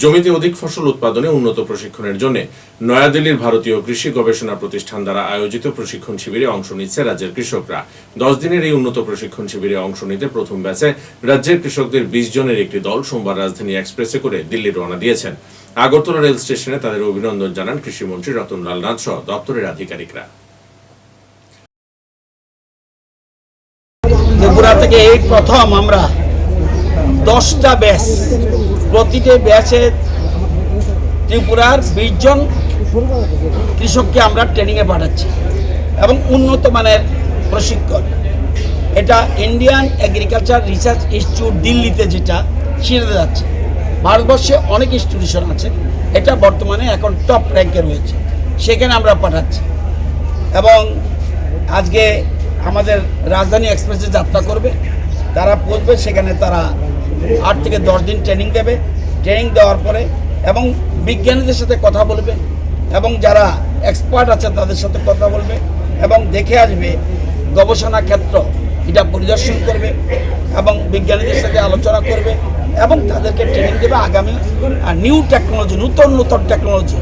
জমিতে অধিক ফসল উৎপাদনে উন্নত প্রশিক্ষণের জন্য নয়াদিল্লির ভারতীয় কৃষি গবেষণা প্রতিষ্ঠান দ্বারা আয়োজিত প্রশিক্ষণ শিবিরে অংশ নিচ্ছে রাজ্যের কৃষকরা। দশ দিনের এই উন্নত প্রশিক্ষণ শিবিরে অংশ নিতে প্রথম ব্যাচে রাজ্যের কৃষকদের বিশ জনের একটি দল সোমবার রাজধানী এক্সপ্রেসে করে দিল্লি রওনা দিয়েছেন। আগরতলা রেল স্টেশনে তাদের অভিনন্দন জানান কৃষিমন্ত্রী রতনলাল নাথ সহ দপ্তরের আধিকারিকরা। থেকে এই প্রথম আমরা দশটা ব্যাচ প্রতিটি ব্যাচে ত্রিপুরার বিশ জন কৃষককে আমরা ট্রেনিংয়ে পাঠাচ্ছি এবং উন্নত মানের প্রশিক্ষণ। এটা ইন্ডিয়ান এগ্রিকালচার রিসার্চ ইনস্টিটিউট দিল্লিতে যেটা, সেটাতে যাচ্ছে। ভারতবর্ষে অনেক ইনস্টিটিউশন আছে, এটা বর্তমানে এখন টপ র্যাঙ্কে রয়েছে। সেখানে আমরা পাঠাচ্ছি। এবং আজকে আমাদের রাজধানী এক্সপ্রেসে যাত্রা করবে, তারা পৌঁছবে, সেখানে তারা আট থেকে দশ দিন ট্রেনিং দেবে। ট্রেনিং দেওয়ার পরে এবং বিজ্ঞানীদের সাথে কথা বলবে এবং যারা এক্সপার্ট আছে তাদের সাথে কথা বলবে এবং দেখে আসবে গবেষণা ক্ষেত্র, এটা পরিদর্শন করবে এবং বিজ্ঞানীদের সাথে আলোচনা করবে এবং তাদেরকে ট্রেনিং দেবে আগামী নিউ টেকনোলজি নূতন নূতন টেকনোলজি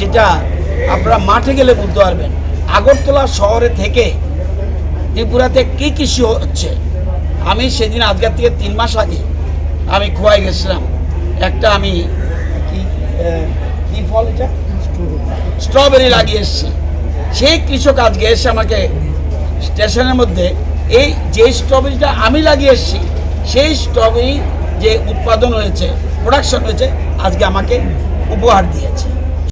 যেটা আপনারা মাঠে গেলে বুঝতে পারবেন। আগরতলা শহরে থেকে ত্রিপুরাতে কী কৃষি হচ্ছে? আমি সেদিন আজকের থেকে তিন মাস আগে আমি খোয়াই গেছিলাম। একটা আমি কি কি ফল এটা? স্ট্রবেরি লাগিয়ে এসেছি। সেই কৃষক আজকে এসে আমাকে স্টেশনের মধ্যে এই যে স্ট্রবেরিটা আমি লাগিয়ে এসেছি সেই স্ট্রবেরি যে উৎপাদন হয়েছে প্রোডাকশন হয়েছে আজকে আমাকে উপহার দিয়েছে।